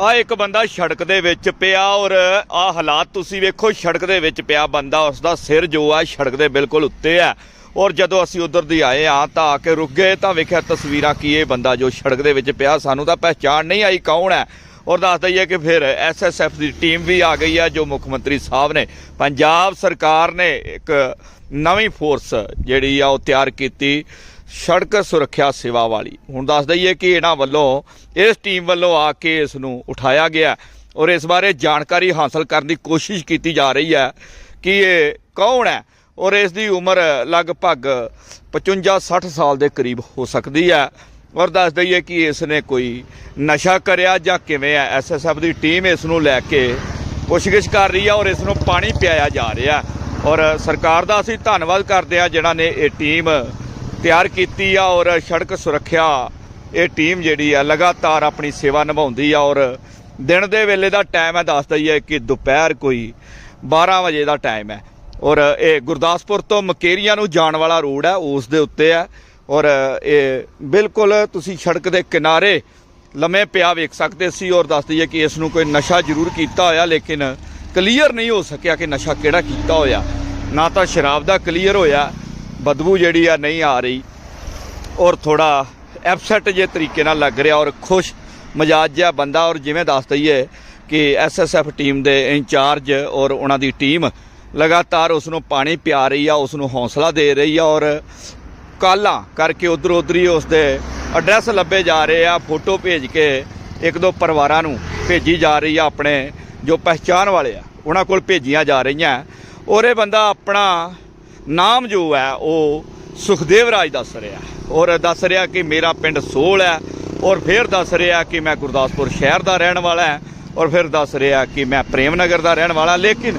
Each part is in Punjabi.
ਆ ਇੱਕ ਬੰਦਾ ਸੜਕ ਦੇ ਵਿੱਚ ਪਿਆ ਔਰ ਆ ਹਾਲਾਤ ਤੁਸੀਂ ਵੇਖੋ, ਸੜਕ ਦੇ ਵਿੱਚ ਪਿਆ ਬੰਦਾ ਉਸ ਦਾ ਸਿਰ ਜੋ ਆ ਸੜਕ ਦੇ ਬਿਲਕੁਲ ਉੱਤੇ ਆ। ਔਰ ਜਦੋਂ ਅਸੀਂ ਉਧਰ ਦੀ ਆਏ ਆ ਤਾਂ ਆ ਕੇ ਰੁਕ ਗਏ, ਤਾਂ ਵੇਖਿਆ ਤਸਵੀਰਾਂ ਕੀ ਇਹ ਬੰਦਾ ਜੋ ਸੜਕ ਦੇ ਵਿੱਚ ਪਿਆ, ਸਾਨੂੰ ਤਾਂ ਪਹਿਚਾਣ ਨਹੀਂ ਆਈ ਕੌਣ ਹੈ। ਔਰ ਦੱਸ ਦਈਏ ਕਿ ਫਿਰ ਐਸਐਸਐਫ ਦੀ ਟੀਮ ਵੀ ਆ ਗਈ ਹੈ ਜੋ ਮੁੱਖ ਮੰਤਰੀ ਸਾਹਿਬ ਨੇ, ਪੰਜਾਬ ਸਰਕਾਰ ਨੇ ਇੱਕ ਨਵੀਂ ਫੋਰਸ ਜਿਹੜੀ ਆ ਉਹ ਤਿਆਰ ਕੀਤੀ। ਸੜਕ ਸੁਰੱਖਿਆ ਸੇਵਾ ਵਾਲੀ। ਹੁਣ ਦੱਸ ਦਈਏ ਕਿ ਇਹਨਾਂ ਵੱਲੋਂ, ਇਸ ਟੀਮ ਵੱਲੋਂ ਆ ਕੇ ਇਸ ਨੂੰ ਉਠਾਇਆ ਗਿਆ ਔਰ ਇਸ ਬਾਰੇ ਜਾਣਕਾਰੀ ਹਾਸਲ ਕਰਨ ਦੀ ਕੋਸ਼ਿਸ਼ ਕੀਤੀ ਜਾ ਰਹੀ ਹੈ ਕਿ ਇਹ ਕੌਣ ਹੈ ਔਰ ਇਸ ਦੀ ਉਮਰ ਲਗਭਗ 55-60 ਸਾਲ ਦੇ ਕਰੀਬ ਹੋ ਸਕਦੀ ਹੈ। ਔਰ ਦੱਸ ਦਈਏ ਕਿ ਇਸ ਨੇ ਕੋਈ ਨਸ਼ਾ ਕਰਿਆ ਜਾਂ ਕਿਵੇਂ ਹੈ? ਐਸਐਸਐਫ ਦੀ ਟੀਮ ਇਸ ਨੂੰ ਲੈ ਕੇ ਪੁੱਛਗਿੱਛ ਕਰ ਰਹੀ ਹੈ ਔਰ ਇਸ ਨੂੰ ਪਾਣੀ ਪਿਆਇਆ ਜਾ ਰਿਹਾ ਔਰ ਸਰਕਾਰ ਦਾ ਅਸੀਂ ਧੰਨਵਾਦ ਕਰਦੇ ਹਾਂ ਜਿਨ੍ਹਾਂ ਨੇ ਇਹ ਟੀਮ ਤਿਆਰ ਕੀਤੀ ਆ ਔਰ ਸੜਕ ਸੁਰੱਖਿਆ, ਇਹ ਟੀਮ ਜਿਹੜੀ ਆ ਲਗਾਤਾਰ ਆਪਣੀ ਸੇਵਾ ਨਿਭਾਉਂਦੀ ਆ ਔਰ ਦਿਨ ਦੇ ਵੇਲੇ ਦਾ ਟਾਈਮ ਹੈ, ਦੱਸ ਦਈਏ ਕਿ ਦੁਪਹਿਰ ਕੋਈ 12 ਵਜੇ ਦਾ ਟਾਈਮ ਹੈ। ਔਰ ਇਹ ਗੁਰਦਾਸਪੁਰ ਤੋਂ ਮਕੇਰੀਆਂ ਨੂੰ ਜਾਣ ਵਾਲਾ ਰੋਡ ਹੈ, ਉਸ ਦੇ ਉੱਤੇ ਹੈ। ਔਰ ਇਹ ਬਿਲਕੁਲ ਤੁਸੀਂ ਸੜਕ ਦੇ ਕਿਨਾਰੇ ਲੰਮੇ ਪਿਆ ਵੇਖ ਸਕਦੇ ਸੀ ਔਰ ਦੱਸ ਦਈਏ ਕਿ ਇਸ ਨੂੰ ਕੋਈ ਨਸ਼ਾ ਜ਼ਰੂਰ ਕੀਤਾ ਹੋਇਆ, ਲੇਕਿਨ ਕਲੀਅਰ ਨਹੀਂ ਹੋ ਸਕਿਆ ਕਿ ਨਸ਼ਾ ਕਿਹੜਾ ਕੀਤਾ ਹੋਇਆ। ਨਾ ਤਾਂ ਸ਼ਰਾਬ ਦਾ ਕਲੀਅਰ ਹੋਇਆ ਬਦਬੂ ਜਿਹੜੀ ਆ ਨਹੀਂ ਆ ਰਹੀ ਔਰ ਥੋੜਾ ਐਪਸੈਟ ਜੇ ਤਰੀਕੇ ਨਾਲ ਲੱਗ ਰਿਹਾ ਔਰ ਖੁਸ਼ ਮਜਾਜ ਜਿਹਾ ਬੰਦਾ ਔਰ ਜਿਵੇਂ ਦੱਸ ਦਈਏ ਕਿ ਐਸਐਸਐਫ ਟੀਮ ਦੇ ਇੰਚਾਰਜ ਔਰ ਉਹਨਾਂ ਦੀ ਟੀਮ ਲਗਾਤਾਰ ਉਸ ਨੂੰ ਪਾਣੀ ਪਿਆ ਰਹੀ ਆ ਉਸ ਨੂੰ ਹੌਸਲਾ ਦੇ ਰਹੀ ਆ ਔਰ ਕਾਲਾਂ ਕਰਕੇ ਉਧਰ ਉਧਰ ਹੀ ਉਸ ਦੇ ਐਡਰੈਸ ਲੱਭੇ ਜਾ ਰਹੇ ਆ ਫੋਟੋ ਭੇਜ ਕੇ ਇੱਕ ਦੋ ਪਰਿਵਾਰਾਂ ਨੂੰ ਭੇਜੀ ਜਾ ਰਹੀ ਆ ਆਪਣੇ ਜੋ ਪਹਿਚਾਨ ਵਾਲੇ ਆ, ਉਹਨਾਂ ਕੋਲ ਭੇਜੀਆਂ ਜਾ ਰਹੀਆਂ। ਔਰ ਇਹ ਬੰਦਾ ਆਪਣਾ ਨਾਮ ਜੋ ਹੈ, ਉਹ ਸੁਖਦੇਵ ਰਾਜ ਦੱਸ ਰਿਹਾ। ਔਰ ਦੱਸ ਰਿਹਾ ਕਿ ਮੇਰਾ ਪਿੰਡ ਸੋਲ ਹੈ, ਔਰ ਫਿਰ ਦੱਸ ਰਿਹਾ ਕਿ ਮੈਂ ਗੁਰਦਾਸਪੁਰ ਸ਼ਹਿਰ ਦਾ ਰਹਿਣ ਵਾਲਾ ਹਾਂ, ਔਰ ਫਿਰ ਦੱਸ ਰਿਹਾ ਕਿ ਮੈਂ ਪ੍ਰੇਮ ਨਗਰ ਦਾ ਰਹਿਣ ਵਾਲਾ। ਲੇਕਿਨ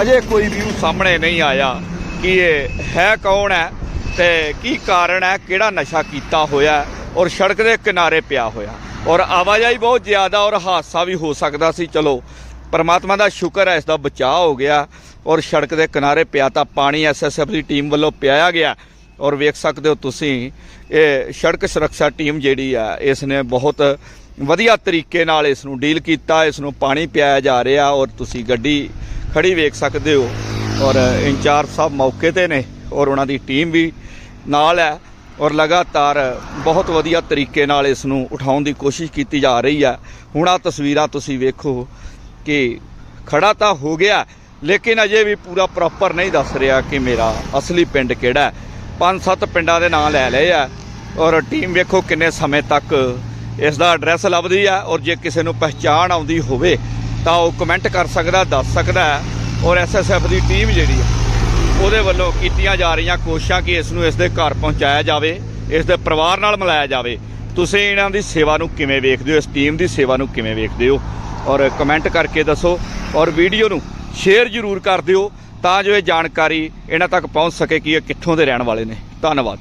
ਅਜੇ ਕੋਈ ਵੀ ਸਾਹਮਣੇ ਨਹੀਂ ਆਇਆ ਕਿ ਇਹ ਹੈ ਕੌਣ ਹੈ ਤੇ ਕੀ ਕਾਰਨ ਹੈ, ਕਿਹੜਾ ਨਸ਼ਾ ਕੀਤਾ ਹੋਇਆ ਔਰ ਸੜਕ ਦੇ ਕਿਨਾਰੇ ਪਿਆ ਹੋਇਆ। ਔਰ ਆਵਾਜਾਈ ਬਹੁਤ ਜ਼ਿਆਦਾ ਔਰ ਹਾਦਸਾ ਵੀ ਹੋ ਸਕਦਾ ਸੀ। ਚਲੋ ਪਰਮਾਤਮਾ ਦਾ ਸ਼ੁਕਰ ਹੈ, ਇਸ ਦਾ ਬਚਾਅ ਹੋ ਗਿਆ ਔਰ ਸੜਕ ਦੇ ਕਿਨਾਰੇ ਪਿਆ ਤਾਂ ਪਾਣੀ ਐਸਐਸਐਫ ਦੀ ਟੀਮ ਵੱਲੋਂ ਪਿਆਇਆ ਗਿਆ। ਔਰ ਵੇਖ ਸਕਦੇ ਹੋ ਤੁਸੀਂ, ਇਹ ਸੜਕ ਸੁਰੱਖਿਆ ਟੀਮ ਜਿਹੜੀ ਆ ਇਸ ਨੇ ਬਹੁਤ ਵਧੀਆ ਤਰੀਕੇ ਨਾਲ ਇਸ ਨੂੰ ਡੀਲ ਕੀਤਾ ਇਸ ਨੂੰ ਪਾਣੀ ਪਿਆਇਆ ਜਾ ਰਿਹਾ ਔਰ ਤੁਸੀਂ ਗੱਡੀ ਖੜੀ ਵੇਖ ਸਕਦੇ ਹੋ। ਔਰ ਇੰਚਾਰਜ ਸਾਹਿਬ ਮੌਕੇ ਤੇ ਨੇ ਔਰ ਉਹਨਾਂ ਦੀ ਟੀਮ ਵੀ ਨਾਲ ਹੈ ਔਰ ਲਗਾਤਾਰ ਬਹੁਤ ਵਧੀਆ ਤਰੀਕੇ ਨਾਲ ਇਸ ਨੂੰ ਉਠਾਉਣ ਦੀ ਕੋਸ਼ਿਸ਼ ਕੀਤੀ ਜਾ ਰਹੀ ਹੈ। ਹੁਣ ਆ ਤਸਵੀਰਾਂ ਤੁਸੀਂ ਵੇਖੋ ਕਿ ਖੜਾ ਤਾਂ ਹੋ ਗਿਆ, ਲੇਕਿਨ ਅਜੇ ਵੀ ਪੂਰਾ ਪ੍ਰੋਪਰ ਨਹੀਂ ਦੱਸ ਰਿਹਾ ਕਿ ਮੇਰਾ ਅਸਲੀ ਪਿੰਡ ਕਿਹੜਾ ਪੰਜ ਸੱਤ ਪਿੰਡਾਂ ਦੇ ਨਾਂ ਲੈ ਲਏ ਆ ਔਰ ਟੀਮ ਵੇਖੋ ਕਿੰਨੇ ਸਮੇਂ ਤੱਕ ਇਸ ਦਾ ਐਡਰੈਸ ਲੱਭਦੀ ਆ ਔਰ ਜੇ ਕਿਸੇ ਨੂੰ ਪਹਿਚਾਣ ਆਉਂਦੀ ਹੋਵੇ ਤਾਂ ਉਹ ਕਮੈਂਟ ਕਰ ਸਕਦਾ, ਦੱਸ ਸਕਦਾ ਹੈ। ਔਰ ਐਸਐਸਐਫ ਦੀ ਟੀਮ ਜਿਹੜੀ ਆ, ਉਹਦੇ ਵੱਲੋਂ ਕੀਤੀਆਂ ਜਾ ਰਹੀਆਂ ਕੋਸ਼ਿਸ਼ਾਂ ਕਿ ਇਸ ਨੂੰ ਇਸ ਦੇ ਘਰ ਪਹੁੰਚਾਇਆ ਜਾਵੇ, ਇਸ ਦੇ ਪਰਿਵਾਰ ਨਾਲ ਮਿਲਾਇਆ ਜਾਵੇ। ਤੁਸੀਂ ਇਹਨਾਂ ਦੀ ਸੇਵਾ ਨੂੰ ਕਿਵੇਂ ਵੇਖਦੇ ਹੋ, ਇਸ ਟੀਮ ਦੀ ਸੇਵਾ ਨੂੰ ਕਿਵੇਂ ਵੇਖਦੇ ਹੋ? ਔਰ ਕਮੈਂਟ ਕਰਕੇ ਦੱਸੋ ਔਰ ਵੀਡੀਓ ਨੂੰ ਸ਼ੇਅਰ ਜ਼ਰੂਰ ਕਰ ਦਿਓ ਤਾਂ ਜੋ ਇਹ ਜਾਣਕਾਰੀ ਇਹਨਾਂ ਤੱਕ ਪਹੁੰਚ ਸਕੇ ਕਿ ਇਹ ਕਿੱਥੋਂ ਦੇ ਰਹਿਣ ਵਾਲੇ ਨੇ। ਧੰਨਵਾਦ।